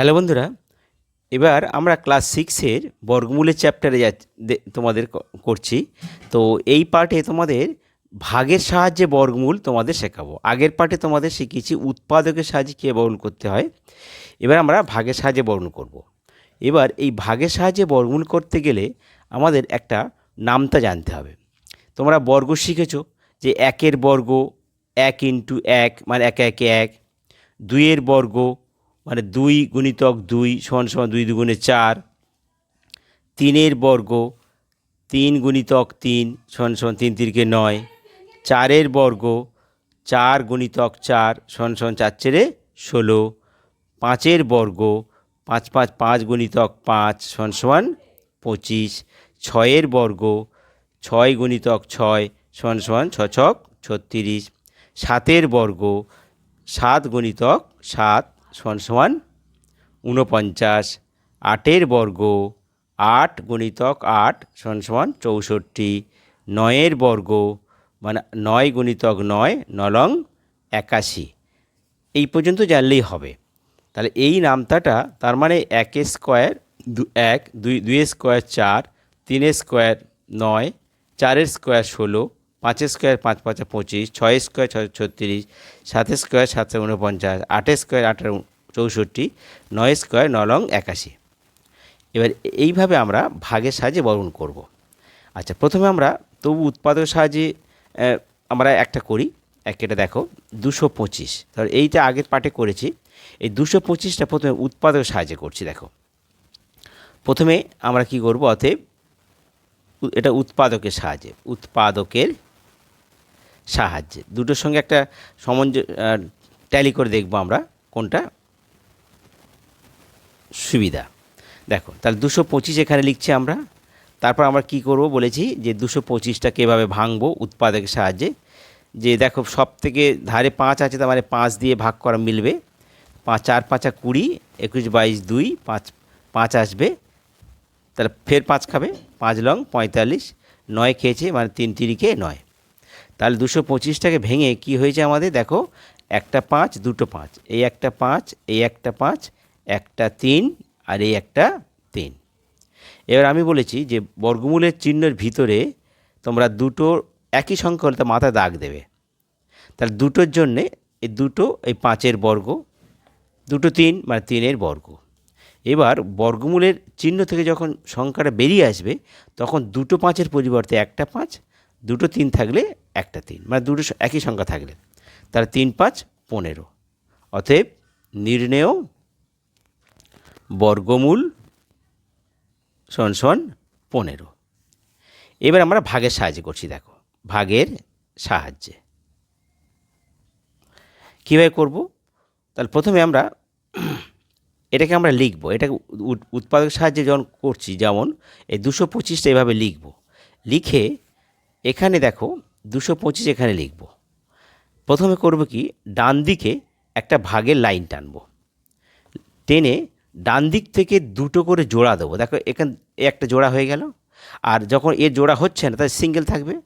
Hello বন্ধুরা, এবার আমরা ক্লাস সিক্সের বর্গমূলের চ্যাপ্টারে যা তোমাদের করছি। তো এই পার্টে তোমাদের ভাগের সাহায্যে বর্গমূল তোমাদের শেখাবো। আগের পার্টে তোমাদের শিখিয়েছি উৎপাদকের সাহায্যে কীভাবে বর্গমূল করতে হয়। এবার আমরা ভাগের সাহায্যে বর্গমূল করব। এবার এই ভাগের সাহায্যে বর্গমূল করতে গেলে আমাদের একটা নামতা জানতে হবে। তোমরা বর্গ শিখেছো যে একের বর্গ এক ইন্টু এক মানে এক একে এক। দুইয়ের বর্গ মানে দুই গুণিতক দুই সমান সমান দুই দুগুণে চার, তিনের বর্গ তিন গুণিতক তিন সমান সমান তিন তিরকে নয়, চারের বর্গ চার গুণিতক চার সমান সমান চার চেরে ষোলো, পাঁচের বর্গ পাঁচ পাঁচ পাঁচ গুণিতক পাঁচ সমান সমান পঁচিশ, ছয়ের বর্গ ছয় গুণিতক ছয় সমান সমান ছ ছক ছত্রিশ, সাতের বর্গ সাত গুণিতক সাত সমান সমান ঊনপঞ্চাশ আটের বর্গ আট গুণিতক আট সমান সমান চৌষট্টি নয়ের বর্গ মানে নয় গুণিতক নয় নলং একাশি। এই পর্যন্ত জানলেই হবে। তাহলে এই নামতাটা তার মানে একের স্কোয়ার দু এক দুই দুইয়ের স্কোয়ার চার তিনের স্কোয়ার নয়, চারের স্কোয়ার ষোলো পাঁচের স্কোয়ার পাঁচ পাঁচে পঁচিশ, ছয়ের স্কোয়ার ছয় ছত্রিশ, সাতের স্কোয়ার সাতশো উনপঞ্চাশ, আটের স্কোয়ার আটের চৌষট্টি নয় স্কোয়ার নলং একাশি। এবার এইভাবে আমরা ভাগের সাহায্যে বর্ণন করব। আচ্ছা প্রথমে আমরা তবু উৎপাদকের সাহায্যে আমরা একটা করি। একটা দেখো, দুশো পঁচিশ। তাহলে এইটা আগের পার্টে করেছি। এই দুশো পঁচিশটা প্রথমে উৎপাদকের সাহায্যে করছি, দেখো। প্রথমে আমরা কি করব? অতএব, এটা উৎপাদকের সাহায্যে। উৎপাদকের সাহায্যে। দুটোর সঙ্গে একটা সমঞ্জ ট্যালি করে দেখব আমরা কোনটা সুবিধা। দেখো, তাহলে দুশো পঁচিশ এখানে লিখছি আমরা। তারপর আমরা কি করব বলেছি যে দুশো পঁচিশটাকে এভাবে ভাঙবো উৎপাদকের সাহায্যে। যে দেখো সব থেকে ধারে পাঁচ আছে, তার মানে পাঁচ দিয়ে ভাগ করা মিলবে। পাঁচ, চার, পাঁচা কুড়ি, একুশ, বাইশ, দুই, পাঁচ পাঁচ আসবে। তাহলে ফের পাঁচ খাবে। পাঁচ লং পঁয়তাল্লিশ, নয় খেয়েছে মানে তিন তিরিকে নয়। তাহলে দুশো পঁচিশটাকে ভেঙে কি হয়েছে আমাদের? দেখো, একটা পাঁচ, দুটো পাঁচ। এই একটা পাঁচ, এই একটা পাঁচ, একটা তিন আর এই একটা তিন। এবার আমি বলেছি যে বর্গমূলের চিহ্নের ভিতরে তোমরা দুটো একই সংখ্যা হলে মাথায় দাগ দেবে। তাহলে দুটোর জন্যে এই দুটো, এই পাঁচের বর্গ, দুটো তিন মানে তিনের বর্গ। এবার বর্গমূলের চিহ্ন থেকে যখন সংখ্যাটা বেরিয়ে আসবে, তখন দুটো পাঁচের পরিবর্তে একটা পাঁচ, দুটো তিন থাকলে একটা তিন মানে দুটো একই সংখ্যা থাকলে। তাহলে তিন, পাঁচ, পনেরো। অতএব নির্ণেয় বর্গমূল সমান সমান পনেরো। এবার আমরা ভাগের সাহায্যে করছি, দেখো। ভাগের সাহায্যে। কীভাবে করব? তাহলে প্রথমে আমরা এটাকে আমরা লিখব। এটাকে উৎ- উৎপাদক সাহায্যে যখন করছি, যেমন এই দুশো পঁচিশটা এভাবে লিখব। লিখে এখানে দেখো দুশো পঁচিশ এখানে লিখব। প্রথমে করব কি, ডান দিকে একটা ভাগের লাইন টানবো। টেনে ডান দিক থেকে দুটো করে জোড়া দেবো। দেখো, এখান একটা জোড়া হয়ে গেল। আর যখন এর জোড়া হচ্ছে না, তাহলে সিঙ্গেল থাকবে।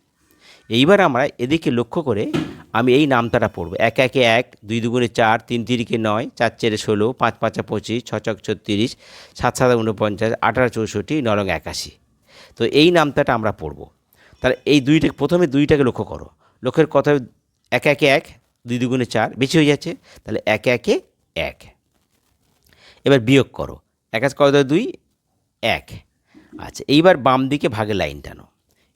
এইবার আমরা এদিকে লক্ষ্য করে আমি এই নামতাটা পড়ব। এক, একে, এক, দুই দুগুণে চার, তিন তিরিকে নয়, চার চেরে ষোলো, পাঁচ, পাঁচা পঁচিশ, ছ, ছক ছত্রিশ, সাত সাত উনপঞ্চাশ আঠারো, চৌষট্টি, নরং একাশি। তো এই নামতাটা আমরা পড়ব। তাহলে এই দুইটা, প্রথমে দুইটাকে লক্ষ্য করো। লক্ষ্যের কথা এক একে এক, দুই দুগুণে চার, বেশি হয়ে যাচ্ছে, তাহলে একে একে এক। এবার বিয়োগ করো। এক কাজ কত? দুই, এক। আচ্ছা এইবার বাম দিকে ভাগে লাইন টানো।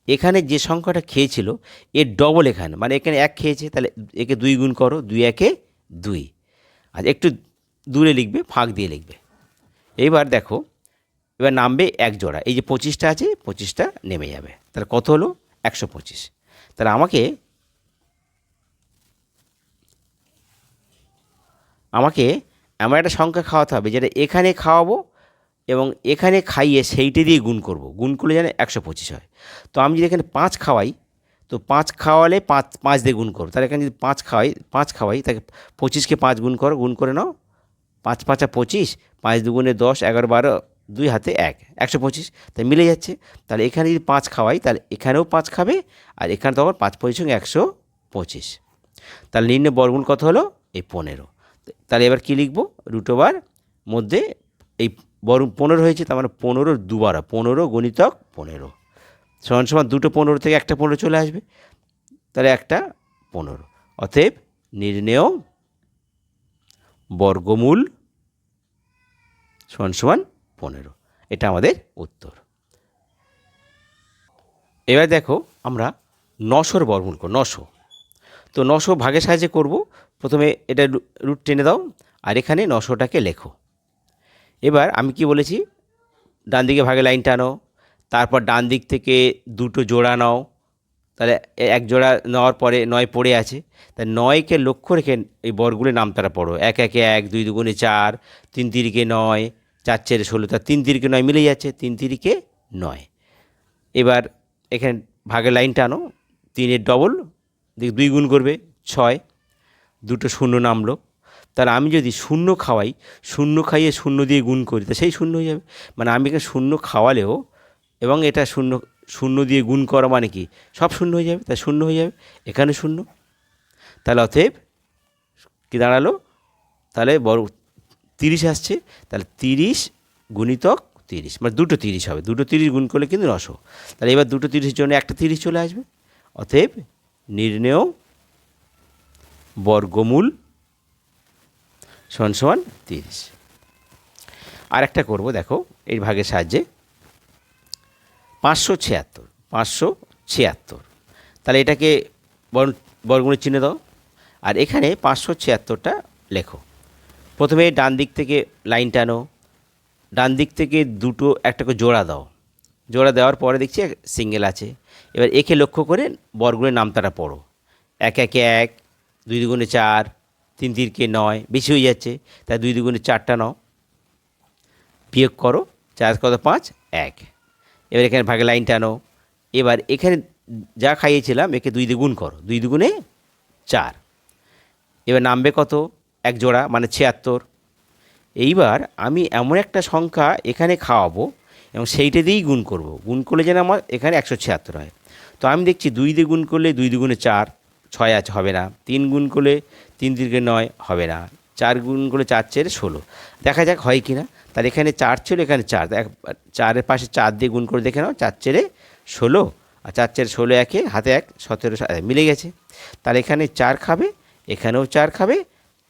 এখানে যে সংখ্যাটা খেয়েছিল, এর ডবল এখানে মানে এখানে এক খেয়েছে, তাহলে একে দুই গুণ করো, দুই একে দুই। আচ্ছা একটু দূরে লিখবে, ফাঁক দিয়ে লিখবে। এইবার দেখো এবার নামবে এক জোড়া। এই যে পঁচিশটা আছে, পঁচিশটা নেমে যাবে। তাহলে কত হলো? একশো পঁচিশ। তাহলে আমাকে আমাকে এমন একটা সংখ্যা খাওয়াতে হবে যেটা এখানে খাওয়াবো এবং এখানে খাইয়ে সেইটা দিয়ে গুণ করব। গুণ করলে যেন একশো পঁচিশ হয়। তো আমি যদি এখানে পাঁচ খাওয়াই, তো পাঁচ খাওয়ালে পাঁচ পাঁচ দিয়ে গুণ করো। তাহলে এখানে যদি পাঁচ খাওয়াই পাঁচ খাওয়াই, তাকে পঁচিশকে পাঁচ গুণ করো। গুণ করে নাও। পাঁচ, পাঁচা পঁচিশ, পাঁচ দুগুণে দশ, এগারো, বারো দুই হাতে এক, একশো পঁচিশ। তাই মিলে যাচ্ছে। তাহলে এখানে যদি পাঁচ খাওয়াই, তাহলে এখানেও পাঁচ খাবে, আর এখানে তখন পাঁচ পঁচিশ একশো পঁচিশ। তাহলে নিম্ন বর্গমূল কত হলো? এই পনেরো। তাহলে এবার কী লিখব? রুট ওভার মধ্যে এই বড় পনেরো হয়েছে, তার মানে পনেরো দুবার, পনেরো গণিতক পনেরো। সমান সমান দুটো পনেরো থেকে একটা পনেরো চলে আসবে। তাহলে একটা পনেরো। অতএব নির্ণেয় বর্গমূল সমান সমান পনেরো। এটা আমাদের উত্তর। এবার দেখো আমরা নশোর বর্গমূল করব, নশো। তো নশো ভাগের সাহায্যে করব। প্রথমে এটা রুট টেনে দাও, আর এখানে নশোটাকে লেখো। এবার আমি কি বলেছি? ডান দিকে ভাগে লাইন টানো, তারপর ডান দিক থেকে দুটো জোড়া নাও। তাহলে এক জোড়া নেওয়ার পরে নয় পড়ে আছে। তা নয়কে লক্ষ্য রেখে এই বর্গগুলির নাম তারা পড়ো। এক, একে এক, দুই দুগুণে চার, তিন তিরিকে নয় চার চেরে ষোলো তার তিন তিরিকে নয় মিলে যাচ্ছে, তিন তিরিকে নয়। এবার এখানে ভাগের লাইন টানো তিনের ডবল দুই গুণ করবে ছয়, দুটো শূন্য নামলো। তাহলে আমি যদি শূন্য খাওয়াই, শূন্য খাইয়ে শূন্য দিয়ে গুণ করি, তা সেই শূন্য হয়ে যাবে। মানে আমি এখানে শূন্য খাওয়ালেও এবং এটা শূন্য শূন্য দিয়ে গুণ করা মানে কি? সব শূন্য হয়ে যাবে তাই শূন্য হয়ে যাবে, এখানে শূন্য। তাহলে অতএব কী দাঁড়াল? তাহলে বড় তিরিশ আসছে, তাহলে তিরিশ গুণিতক তিরিশ। মানে দুটো তিরিশ হবে, দুটো তিরিশ গুণ করলে কিন্তু নশো তাহলে এবার দুটো তিরিশের জন্য একটা তিরিশ চলে আসবে। অতএব নির্ণেয় বর্গমূল সমান সমান তিরিশ। আর একটা করব, দেখো এই ভাগের সাহায্যে। পাঁচশো ছিয়াত্তর পাঁচশো ছিয়াত্তর। তাহলে এটাকে বর্গ- বর্গমূলের চিহ্ন দাও। আর এখানে পাঁচশো ছিয়াত্তরটা লেখো। প্রথমে ডান দিক থেকে লাইন টানো, ডান দিক থেকে দুটো একটা করে জোড়া দাও। জোড়া দেওয়ার পরে দেখছি সিঙ্গেল আছে। এবার একে লক্ষ্য করে বর্গের নামতাটা পড়ো। এক একে এক, দুই দুগুণে চার, তিন তিনকে নয়, বেশি হয়ে যাচ্ছে, তাই দুই দুগুণে চারটা নাও। বিয়োগ করো, চার কত পাঁচ? এক। এবার এখানে ভাগে লাইন টানো। এবার এখানে যা খাইয়েছিলাম, একে দুই দিয়ে গুণ করো, দুই দুগুণে চার। এবার নামবে কত? এক জোড়া মানে ছিয়াত্তর। এইবার আমি এমন একটা সংখ্যা এখানে খাওয়াবো এবং সেইটা দিয়েই গুণ করব। গুণ করলে যেন আমার এখানে একশো ছিয়াত্তর হয়। তো আমি দেখছি দুই দিয়ে গুণ করলে দুই দুগুণে চার, ছয় আছে হবে না। তিন গুণ করলে তিন তিনকে নয় হবে না। চার গুণ করলে চার চেরে ষোলো। দেখা যাক হয় কি না তার এখানে চার ছিল, এখানে চার। চারের পাশে চার দিয়ে গুণ করে দেখে নাও, চার চেরে ষোলো। আর চার চেরে ষোলো একে, হাতে এক, সতেরো মিলে গেছে। তাহলে এখানে চার খাবে, এখানেও চার খাবে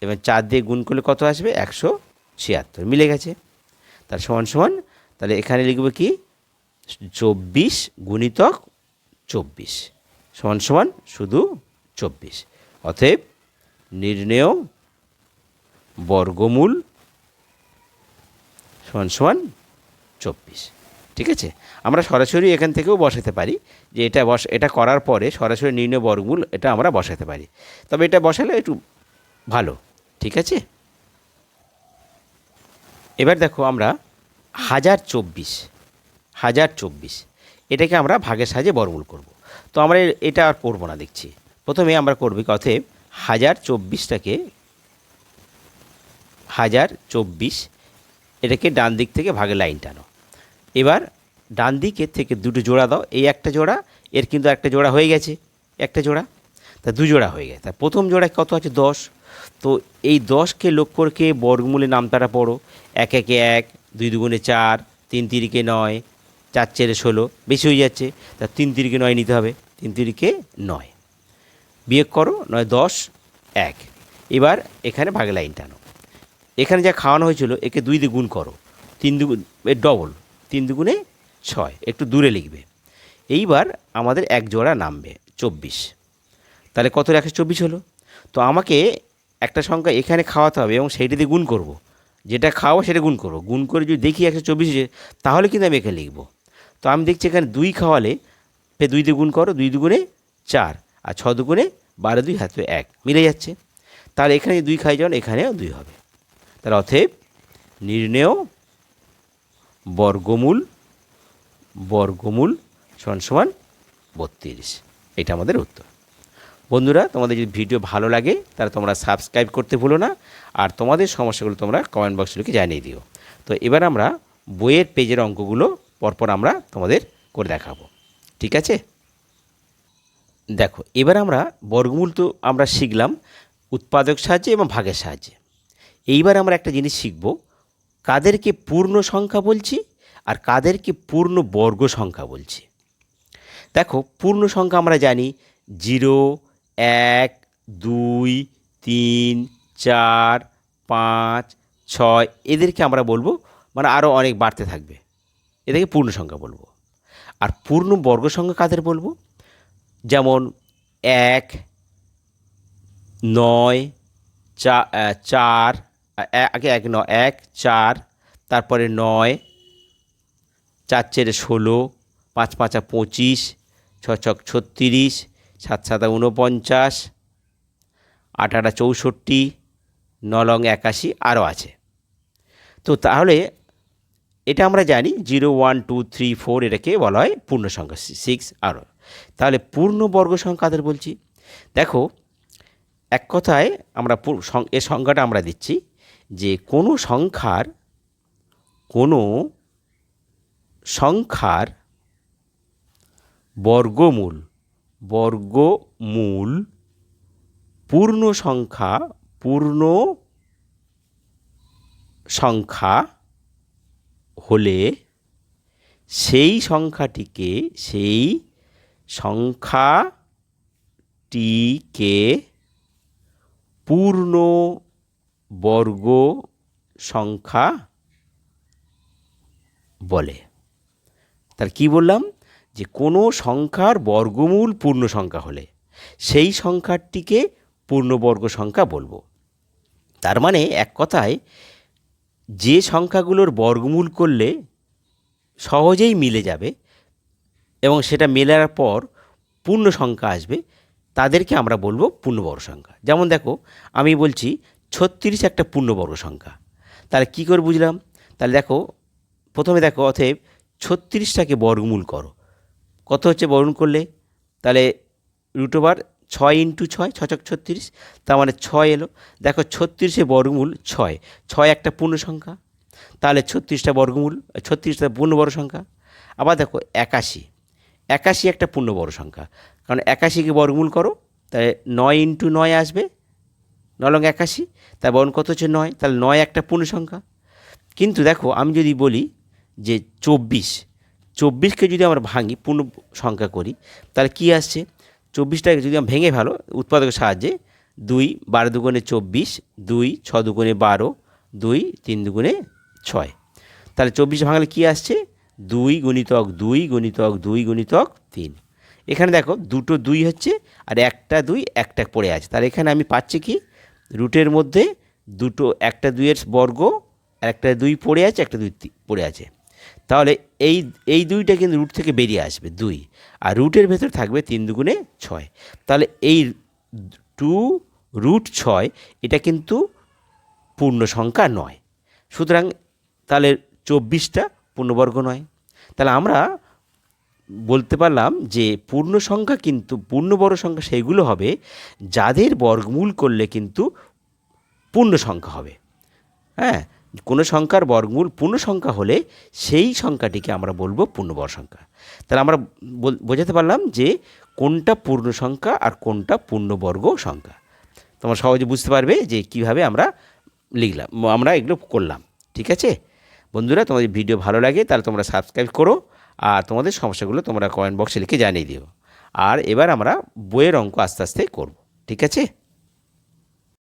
এবং চার দিয়ে গুণ করলে কত আসবে? একশো ছিয়াত্তর। মিলে গেছে। তার সমান সমান, তাহলে এখানে লিখবে কি? চব্বিশ গুণিতক চব্বিশ। সমান সমান শুধু চব্বিশ। অতএব নির্ণেয় বর্গমূল সমান সমান চব্বিশ। ঠিক আছে? আমরা সরাসরি এখান থেকেও বসাতে পারি যে এটা বস, এটা করার পরে সরাসরি নির্ণয় বর্গমূল এটা আমরা বসাতে পারি। তবে এটা বসালে একটু ভালো। ঠিক আছে? এবার দেখো আমরা হাজার চব্বিশ হাজার চব্বিশ, এটাকে আমরা ভাগের সাহায্যে বর্গমূল করব। তো আমরা এটা আর করব না দেখছি। প্রথমে আমরা করবি অতএব হাজার চব্বিশটাকে, হাজার চব্বিশ, এটাকে ডান দিক থেকে ভাগে লাইন টানো। এবার ডান দিকের থেকে দুটো জোড়া দাও, এই একটা জোড়া, এর কিন্তু একটা জোড়া হয়ে গেছে, একটা জোড়া, তা দু জোড়া হয়ে গেছে। তা প্রথম জোড়ায় কত আছে? দশ। তো এই দশকে লক্ষ্য রেখে বর্গমূলে নামতারা পড়ো। এক একে এক, দুই দুগুণে চার, তিন তিরিকে নয়, চার চেরে ষোলো, বেশি হয়ে যাচ্ছে। তা তিন তিরিকে নয় নিতে হবে। তিন তিরিকে নয়। বিয়োগ করো, নয় দশ, এক। এবার এখানে ভাগে লাইন টানো। এখানে যা খাওয়ানো হয়েছিল, একে দুই দিয়ে করো। তিন দুগুণ ডবল তিন দুগুণে ছয়। একটু দূরে লিখবে। এইবার আমাদের এক জোড়া নামবে, চব্বিশ। তাহলে কত একশো চব্বিশ হলো? তো আমাকে একটা সংখ্যা এখানে খাওয়াতে হবে এবং সেইটা দিয়ে গুণ করব। যেটা খাওয়াবো সেটা গুণ করব। গুণ করে যদি দেখি একশো চব্বিশে তাহলে কিন্তু আমি এখানে লিখব। তো আমি দেখছি এখানে দুই খাওয়ালে ফে দুই দিয়ে গুণ করো, দুই দুগুণে চার, আর ছ দুগুণে বারো দুই হাতে এক, মিলে যাচ্ছে। তাহলে এখানে দুই খাই যান এখানেও দুই হবে। তার অতএব নির্ণেয় বর্গমূল বর্গমূল সমান সমান বত্রিশ। এটা আমাদের উত্তর। বন্ধুরা, তোমাদের যদি ভিডিও ভালো লাগে, তাহলে তোমরা সাবস্ক্রাইব করতে ভুলো না, আর তোমাদের সমস্যাগুলো তোমরা কমেন্ট বক্সে লিখে জানিয়ে দিও। তো এবার আমরা বইয়ের পেজের অঙ্কগুলো পরপর আমরা তোমাদের করে দেখাবো। ঠিক আছে? দেখো, এবার আমরা বর্গমূল তো আমরা শিখলাম, উৎপাদক সাহায্যে এবং ভাগের সাহায্যে। এইবার আমরা একটা জিনিস শিখব, কাদেরকে পূর্ণ সংখ্যা বলছি, আর কাদেরকে পূর্ণ বর্গ সংখ্যা বলছি। দেখো, পূর্ণ সংখ্যা আমরা জানি, জিরো এক, দুই, তিন, চার, পাঁচ, ছয় এদেরকে আমরা বলব মানে আরও অনেক বাড়তে থাকবে। এদেরকে পূর্ণ সংখ্যা বলব। আর পূর্ণ বর্গ সংখ্যা কাদের বলব? যেমন এক, নয় চার আগে এক নয় এক, চার, তারপরে নয়, চার চেরে ষোলো, পাঁচ, পাঁচা পঁচিশ ছ ছক ছত্রিশ সাত সাতা উনপঞ্চাশ আট আটা চৌষট্টি নলং একাশি আরও আছে। তো তাহলে এটা আমরা জানি zero one two three four এটাকে বলা হয় পূর্ণ সংখ্যা সিক্স আরও। তাহলে পূর্ণ বর্গ সংখ্যা কাদের বলছি? দেখো, এক কথায় আমরা এ সংখ্যাটা আমরা দিচ্ছি যে কোনো সংখ্যার কোনো সংখ্যার বর্গমূল বর্গমূল, পূর্ণ সংখ্যা পূর্ণ সংখ্যা হলে সেই সংখ্যাটিকে সেই সংখ্যাটিকে পূর্ণ বর্গ সংখ্যা বলে। তার কি বললাম? যে কোনো সংখ্যার বর্গমূল পূর্ণ সংখ্যা হলে সেই সংখ্যাটিকে পূর্ণবর্গ সংখ্যা বলব। তার মানে এক কথায় যে সংখ্যাগুলোর বর্গমূল করলে সহজেই মিলে যাবে এবং সেটা মেলার পর পূর্ণ সংখ্যা আসবে, তাদেরকে আমরা বলব পূর্ণবর্গ সংখ্যা। যেমন দেখো, আমি বলছি ছত্রিশ একটা পূর্ণবর্গ সংখ্যা। তাহলে কী করে বুঝলাম? তাহলে দেখো, প্রথমে দেখো অতএব ছত্রিশটাকে বর্গমূল করো। কত হচ্ছে বর্গমূল করলে? তাহলে রুট ওভার ছয় ইন্টু ছয় ছ ছচক ছত্রিশ, তার মানে ছয় এলো। দেখো ছত্রিশে বর্গমূল ছয় ছয় একটা পূর্ণ সংখ্যা তাহলে ছত্রিশটা বর্গমূল, ছত্রিশটা পূর্ণ বড় সংখ্যা। আবার দেখো একাশি একাশি একটা পূর্ণ বড় সংখ্যা, কারণ একাশিকে বর্গমূল করো, তাহলে নয় ইন্টু নয় আসবে, নলং একাশি, তার বর্ণ কত হচ্ছে নয়, তাহলে নয় একটা পূর্ণ সংখ্যা কিন্তু দেখো আমি যদি বলি যে চব্বিশ চব্বিশকে যদি আমরা ভাঙি, পূর্ণ সংখ্যা করি, তাহলে কি আসছে? চব্বিশটাকে যদি আমরা ভেঙে ফেলো, উৎপাদকের সাহায্যে দুই, বারো দুগুণে চব্বিশ, দুই ছ দুগুণে বারো, দুই, তিন দুগুণে ছয়। তাহলে চব্বিশ ভাঙলে কি আসছে? দুই গুণিতক দুই গুণিতক দুই গুণিতক তিন। এখানে দেখো, দুটো দুই হচ্ছে আর একটা দুই একটা পড়ে আছে। তাহলে এখানে আমি পাচ্ছি কি? রুটের মধ্যে দুটো একটা দুইয়ের বর্গ, আর একটা দুই পড়ে আছে, একটা দুই পড়ে আছে। তাহলে এই এই দুইটা কিন্তু রুট থেকে বেরিয়ে আসবে, দুই। আর রুটের ভেতর থাকবে তিন দুগুণে ছয়। তাহলে এই টু রুট ছয়, এটা কিন্তু পূর্ণ সংখ্যা নয়। সুতরাং তাহলে চব্বিশটা পূর্ণবর্গ নয়। তাহলে আমরা বলতে পারলাম যে পূর্ণ সংখ্যা কিন্তু, পূর্ণ বড় সংখ্যা সেগুলো হবে যাদের বর্গমূল করলে কিন্তু পূর্ণ সংখ্যা হবে। হ্যাঁ? কোনো সংখ্যার বর্গমূল পূর্ণ সংখ্যা হলে সেই সংখ্যাটিকে আমরা বলব পূর্ণবর্গ সংখ্যা। তাহলে আমরা বোঝাতে পারলাম যে কোনটা পূর্ণ সংখ্যা আর কোনটা পূর্ণবর্গ সংখ্যা। তোমরা সহজে বুঝতে পারবে যে কীভাবে আমরা লিখলাম আমরা এগুলো করলাম, ঠিক আছে? বন্ধুরা, তোমাদের ভিডিও ভালো লাগে, তাহলে তোমরা সাবস্ক্রাইব করো আর তোমাদের সমস্যাগুলো তোমরা কমেন্ট বক্সে লিখে জানিয়ে দিও। আর এবার আমরা বইয়ের অঙ্ক আস্তে আস্তে করব, ঠিক আছে?